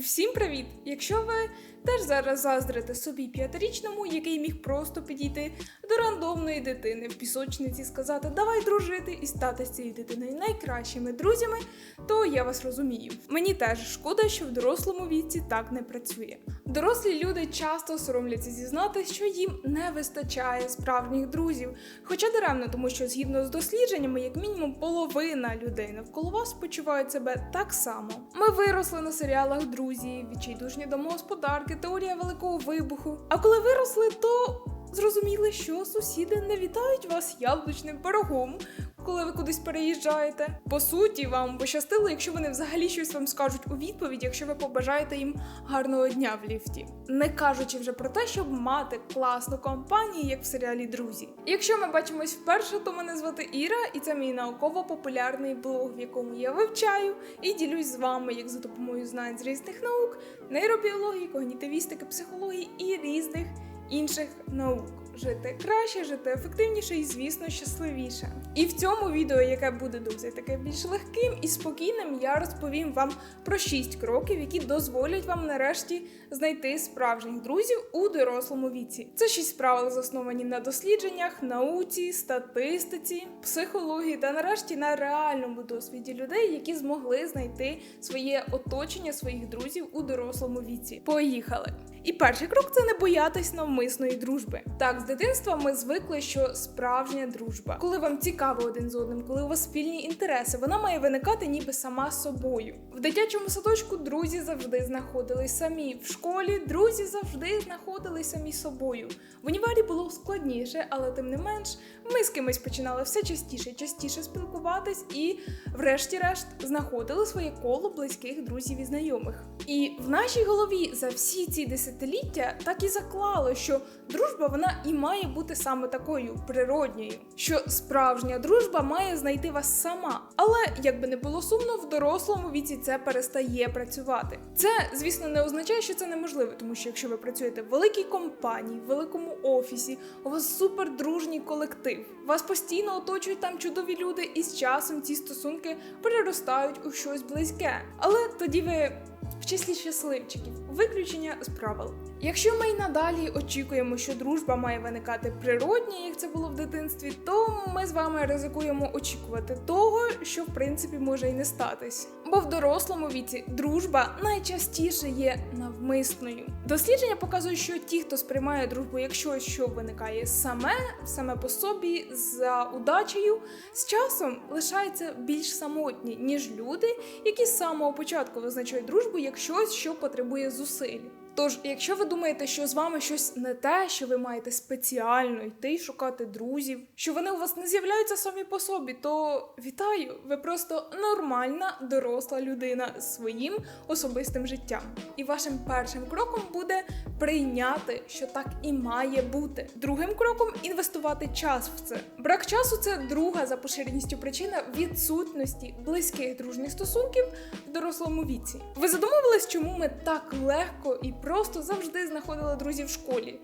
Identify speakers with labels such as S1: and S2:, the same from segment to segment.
S1: Всім привіт! Якщо ви теж зараз заздрите собі п'ятирічному, який міг просто підійти до рандомної дитини в пісочниці, сказати давай дружити і стати з цією дитиною найкращими друзями, то я вас розумію. Мені теж шкода, що в дорослому віці так не працює. Дорослі люди часто соромляться зізнати, що їм не вистачає справжніх друзів, хоча даремно, тому що згідно з дослідженнями, як мінімум половина людей навколо вас почувають себе так само. Ми виросли на серіалах друзі, відчайдушні домогосподарки, теорія великого вибуху. А коли виросли, то зрозуміли, що сусіди не вітають вас яблучним пирогом, коли ви кудись переїжджаєте. По суті, вам пощастило, якщо вони взагалі щось вам скажуть у відповідь, якщо ви побажаєте їм гарного дня в ліфті. Не кажучи вже про те, щоб мати класну компанію, як в серіалі Друзі. Якщо ми бачимось вперше, то мене звати Іра, і це мій науково-популярний блог, в якому я вивчаю і ділюсь з вами, як за допомогою знань з різних наук, нейробіології, когнітивістики, психології і різних інших наук. Жити краще, жити ефективніше і, звісно, щасливіше. І в цьому відео, яке буде досить таке більш легким і спокійним, я розповім вам про 6 кроків, які дозволять вам нарешті знайти справжніх друзів у дорослому віці. Це 6 правил, засновані на дослідженнях, науці, статистиці, психології та нарешті на реальному досвіді людей, які змогли знайти своє оточення своїх друзів у дорослому віці. Поїхали! І перший крок це не боятись навмисної дружби. Так, дитинства ми звикли, що справжня дружба, коли вам цікаво один з одним, коли у вас спільні інтереси, вона має виникати ніби сама собою. В дитячому садочку друзі завжди знаходились самі. В школі друзі завжди знаходились самі собою. В універі було складніше, але тим не менш, ми з кимось починали все частіше, частіше спілкуватись і, врешті-решт, знаходили своє коло близьких друзів і знайомих. І в нашій голові за всі ці десятиліття так і заклало, що дружба вона і має бути саме такою природньою, що справжня дружба має знайти вас сама. Але як би не було сумно, в дорослому віці це перестає працювати. Це, звісно, не означає, що це неможливо, тому що якщо ви працюєте в великій компанії, в великому офісі, у вас супердружній колектив, вас постійно оточують там чудові люди, і з часом ці стосунки переростають у щось близьке. Але тоді ви в числі щасливчиків, виключення з правил. Якщо ми й надалі очікуємо, що дружба має виникати природні, як це було в дитинстві, то ми з вами ризикуємо очікувати того, що в принципі може й не статись. Бо в дорослому віці дружба найчастіше є навмисною. Дослідження показують, що ті, хто сприймає дружбу як щось, що виникає саме, саме по собі за удачею, з часом лишаються більш самотні, ніж люди, які з самого початку визначають дружбу як щось, що потребує зусиль. Тож, якщо ви думаєте, що з вами щось не те, що ви маєте спеціально йти й шукати друзів, що вони у вас не з'являються самі по собі, то вітаю! Ви просто нормальна доросла людина з своїм особистим життям. І вашим першим кроком буде прийняти, що так і має бути. Другим кроком інвестувати час в це. Брак часу це друга за поширеністю причина відсутності близьких дружніх стосунків в дорослому віці. Ви задумувались, чому ми так легко і просто завжди знаходили друзів в школі.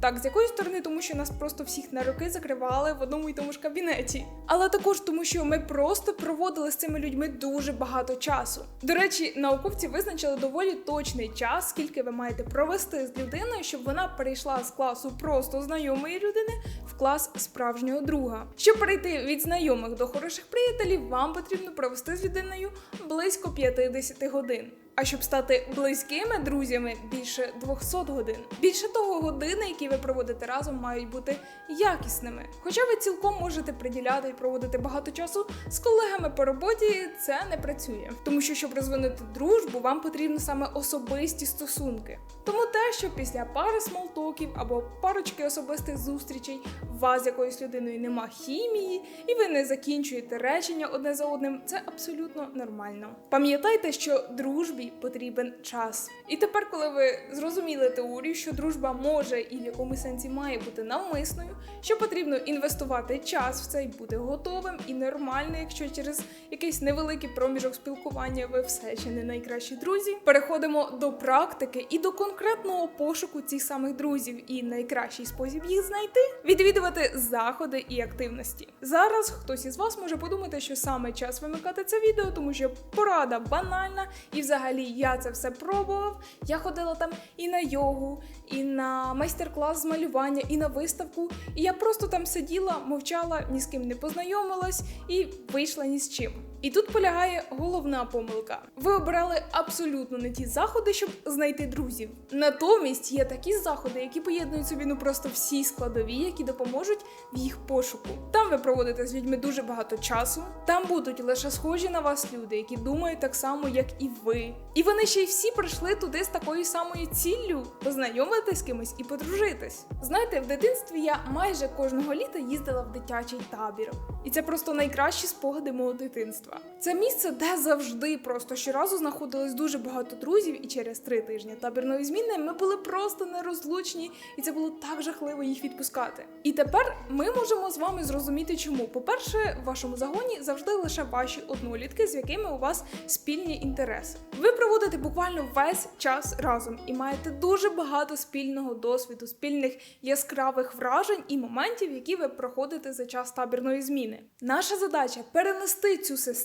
S1: Так, з якої сторони, тому що нас просто всіх на роки закривали в одному і тому ж кабінеті, але також тому, що ми просто проводили з цими людьми дуже багато часу. До речі, науковці визначили доволі точний час, скільки ви маєте провести з людиною, щоб вона перейшла з класу просто знайомої людини в клас справжнього друга. Щоб перейти від знайомих до хороших приятелів, вам потрібно провести з людиною близько 50 годин. А щоб стати близькими друзями більше 200 годин. Більше того, години, які ви проводите разом, мають бути якісними. Хоча ви цілком можете приділяти і проводити багато часу з колегами по роботі, це не працює. Тому що, щоб розвинути дружбу, вам потрібно саме особисті стосунки. Тому те, що після пари смолтоків або парочки особистих зустрічей у вас з якоюсь людиною нема хімії, і ви не закінчуєте речення одне за одним, це абсолютно нормально. Пам'ятайте, що дружбі потрібен час. І тепер, коли ви зрозуміли теорію, що дружба може і в якомусь сенсі має бути навмисною, що потрібно інвестувати час в це і бути готовим і нормально, якщо через якийсь невеликий проміжок спілкування ви все ще не найкращі друзі. Переходимо до практики і до конкретного пошуку цих самих друзів і найкращий спосіб їх знайти відвідувати заходи і активності. Зараз хтось із вас може подумати, що саме час вимикати це відео, тому що порада банальна, і взагалі я це все пробував. Я ходила там і на йогу, і на майстер-клас з малювання, і на виставку. І я просто там сиділа, мовчала, ні з ким не познайомилась і вийшла ні з чим. І тут полягає головна помилка. Ви обрали абсолютно не ті заходи, щоб знайти друзів. Натомість є такі заходи, які поєднують собі ну просто всі складові, які допоможуть в їх пошуку. Там ви проводите з людьми дуже багато часу. Там будуть лише схожі на вас люди, які думають так само, як і ви. І вони ще й всі прийшли туди з такою самою ціллю познайомитись з кимось і подружитись. Знаєте, в дитинстві я майже кожного літа їздила в дитячий табір, і це просто найкращі спогади мого дитинства. Це місце, де завжди просто щоразу знаходилось дуже багато друзів, і через три тижні табірної зміни ми були просто нерозлучні, і це було так жахливо їх відпускати. І тепер ми можемо з вами зрозуміти, чому. По-перше, в вашому загоні завжди лише ваші однолітки, з якими у вас спільні інтереси. Ви проводите буквально весь час разом і маєте дуже багато спільного досвіду, спільних яскравих вражень і моментів, які ви проходите за час табірної зміни. Наша задача перенести цю систему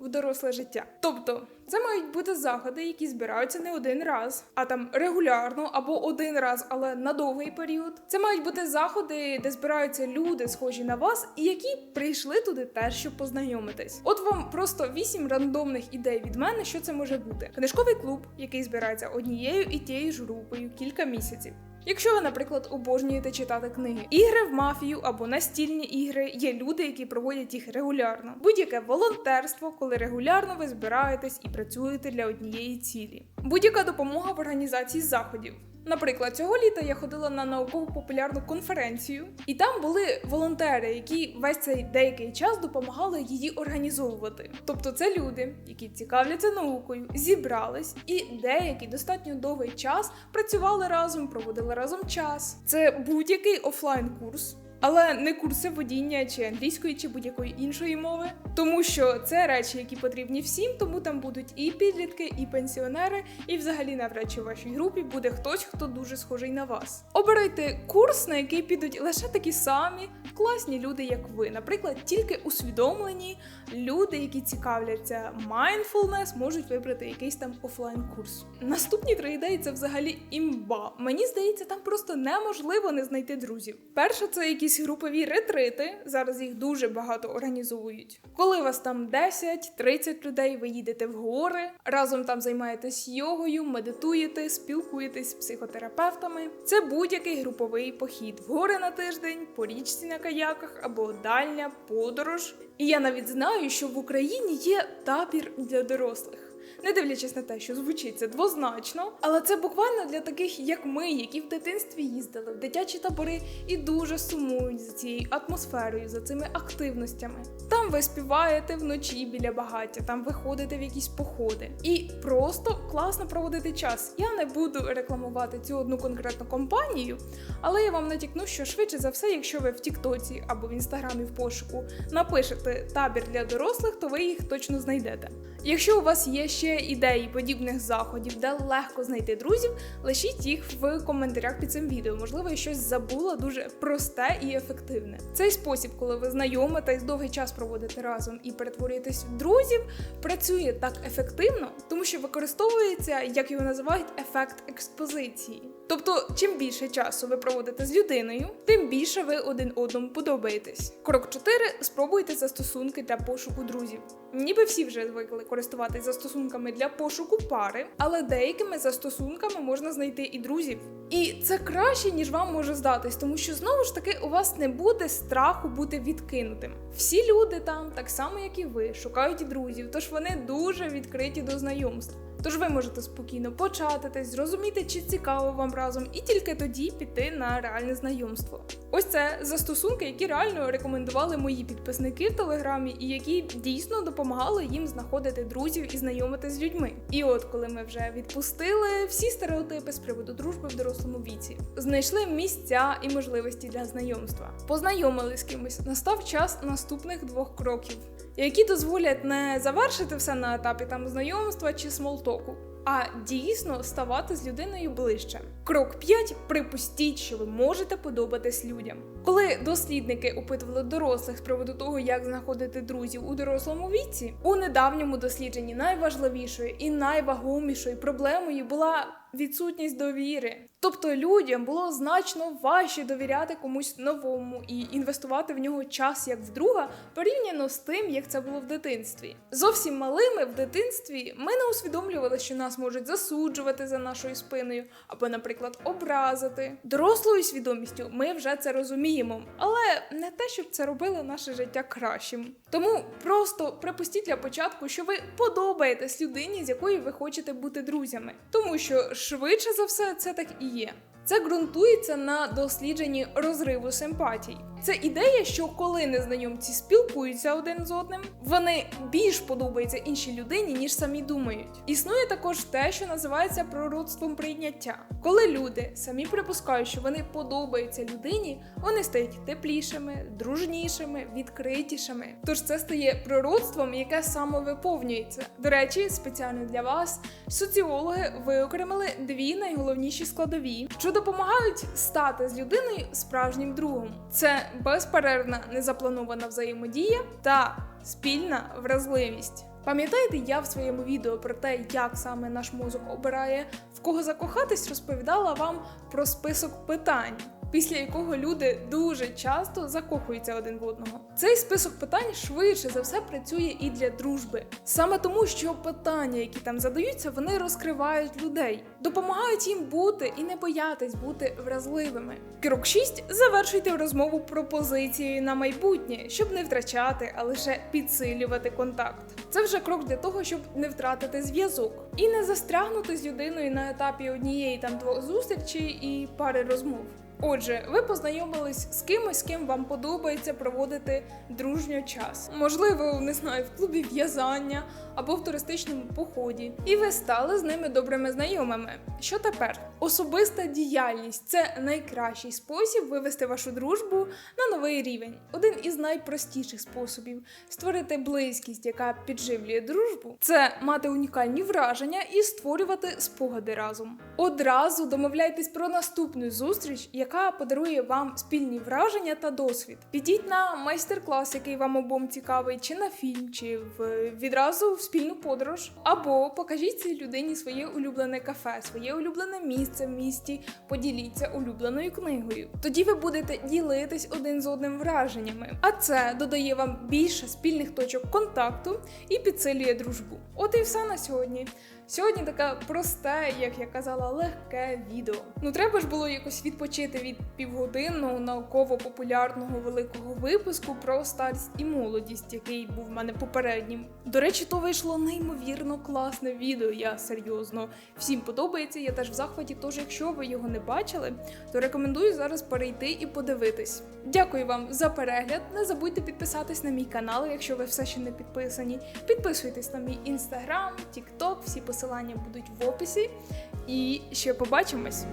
S1: в доросле життя. Тобто, це мають бути заходи, які збираються не один раз, а там регулярно або один раз, але на довгий період. Це мають бути заходи, де збираються люди, схожі на вас, і які прийшли туди теж, щоб познайомитись. От вам просто вісім рандомних ідей від мене, що це може бути. Книжковий клуб, який збирається однією і тією ж групою кілька місяців. Якщо ви, наприклад, обожнюєте читати книги, ігри в мафію або настільні ігри, є люди, які проводять їх регулярно. Будь-яке волонтерство, коли регулярно ви збираєтесь і працюєте для однієї цілі. Будь-яка допомога в організації заходів. Наприклад, цього літа я ходила на науково-популярну конференцію, і там були волонтери, які весь цей деякий час допомагали її організовувати. Тобто, це люди, які цікавляться наукою, зібрались, і деякі достатньо довгий час працювали разом, проводили разом час. Це будь-який офлайн курс. Але не курси водіння чи англійської, чи будь-якої іншої мови, тому що це речі, які потрібні всім, тому там будуть і підлітки, і пенсіонери, і взагалі навряд чи в вашій групі буде хтось, хто дуже схожий на вас. Обирайте курс, на який підуть лише такі самі класні люди, як ви. Наприклад, тільки усвідомлені люди, які цікавляться mindfulness, можуть вибрати якийсь там офлайн курс. Наступні три ідеї це взагалі імба. Мені здається, там просто неможливо не знайти друзів. Перше, це якісь групові ретрити. Зараз їх дуже багато організовують. Коли вас там 10-30 людей, ви їдете в гори, разом там займаєтесь йогою, медитуєте, спілкуєтесь з психотерапевтами. Це будь-який груповий похід в гори на тиждень, по річці на каяках або дальня подорож. І я навіть знаю, що в Україні є табір для дорослих. Не дивлячись на те, що звучить це двозначно, але це буквально для таких, як ми, які в дитинстві їздили в дитячі табори і дуже сумують за цією атмосферою, за цими активностями. Там ви співаєте вночі біля багаття, там ви ходите в якісь походи. І просто класно проводити час. Я не буду рекламувати цю одну конкретну компанію, але я вам натякну, що швидше за все, якщо ви в Тіктоці або в інстаграмі в пошуку напишете табір для дорослих, то ви їх точно знайдете. Якщо у вас є ще ідеї подібних заходів, де легко знайти друзів, лишіть їх в коментарях під цим відео. Можливо, я щось забула дуже просте і ефективне. Цей спосіб, коли ви знайомитесь, довгий час проводите разом і перетворюєтесь в друзів, працює так ефективно, тому що використовується, як його називають, ефект експозиції. Тобто, чим більше часу ви проводите з людиною, тим більше ви один одному подобаєтесь. Крок 4. спробуйте застосунки для пошуку друзів. Ніби всі вже звикли користуватись застосунками для пошуку пари, але деякими застосунками можна знайти і друзів. І це краще, ніж вам може здатись, тому що знову ж таки у вас не буде страху бути відкинутим. Всі люди там, так само як і ви, шукають друзів, тож вони дуже відкриті до знайомств. Тож ви можете спокійно початитись, зрозуміти, чи цікаво вам разом, і тільки тоді піти на реальне знайомство. Ось це застосунки, які реально рекомендували мої підписники в телеграмі, і які дійсно допомагали їм знаходити друзів і знайомити з людьми. І от коли ми вже відпустили всі стереотипи з приводу дружби в дорослому віці, знайшли місця і можливості для знайомства, познайомились з кимось. Настав час наступних двох кроків які дозволять не завершити все на етапі там знайомства чи смолтоку, а дійсно ставати з людиною ближче. Крок 5. Припустіть, що ви можете подобатись людям. Коли дослідники опитували дорослих з приводу того, як знаходити друзів у дорослому віці, у недавньому дослідженні найважливішою і найвагомішою проблемою була відсутність довіри. Тобто людям було значно важче довіряти комусь новому і інвестувати в нього час як в друга, порівняно з тим, як це було в дитинстві. Зовсім малими в дитинстві ми не усвідомлювали, що нас можуть засуджувати за нашою спиною, або, наприклад, образити. Дорослою свідомістю ми вже це розуміємо, але не те, щоб це робило наше життя кращим. Тому просто припустіть для початку, що ви подобаєтесь людині, з якою ви хочете бути друзями, тому що швидше за все це так і є. Це ґрунтується на дослідженні розриву симпатій. Це ідея, що коли незнайомці спілкуються один з одним, вони більш подобаються іншій людині, ніж самі думають. Існує також те, що називається пророцтвом прийняття. Коли люди самі припускають, що вони подобаються людині, вони стають теплішими, дружнішими, відкритішими. Тож це стає пророцтвом, яке самовиповнюється. До речі, спеціально для вас соціологи виокремили дві найголовніші складові, що допомагають стати з людиною справжнім другом. Це безперервна незапланована взаємодія та спільна вразливість. Пам'ятаєте, я в своєму відео про те, як саме наш мозок обирає в кого закохатись, розповідала вам про список питань. Після якого люди дуже часто закохуються один в одного. Цей список питань швидше за все працює і для дружби, саме тому, що питання, які там задаються, вони розкривають людей, допомагають їм бути і не боятись бути вразливими. Крок 6. завершуйте розмову пропозицією на майбутнє, щоб не втрачати, а лише підсилювати контакт. Це вже крок для того, щоб не втратити зв'язок і не застрягнути з людиною на етапі однієї там двох зустрічей і пари розмов. Отже, ви познайомились з кимось, з ким вам подобається проводити дружньо час. Можливо, не знаю, в клубі в'язання або в туристичному поході. І ви стали з ними добрими знайомими. Що тепер? Особиста діяльність це найкращий спосіб вивести вашу дружбу на новий рівень. Один із найпростіших способів створити близькість, яка підживлює дружбу, це мати унікальні враження і створювати спогади разом. Одразу домовляйтесь про наступну зустріч, яка подарує вам спільні враження та досвід. Підіть на майстер-клас, який вам обом цікавий, чи на фільм, чи в відразу в спільну подорож. Або покажіть цій людині своє улюблене кафе, своє улюблене місце в місті, поділіться улюбленою книгою. Тоді ви будете ділитись один з одним враженнями, а це додає вам більше спільних точок контакту і підсилює дружбу. От і все на сьогодні. Сьогодні таке просте, як я казала, легке відео. Ну треба ж було якось відпочити від півгодинного науково-популярного великого випуску про старість і молодість, який був в мене попереднім. До речі, то вийшло неймовірно класне відео. Я серйозно всім подобається. Я теж в захваті. Тож, якщо ви його не бачили, то рекомендую зараз перейти і подивитись. Дякую вам за перегляд. Не забудьте підписатись на мій канал, якщо ви все ще не підписані. Підписуйтесь на мій інстаграм, тікток, всі посилання будуть в описі. І ще побачимось!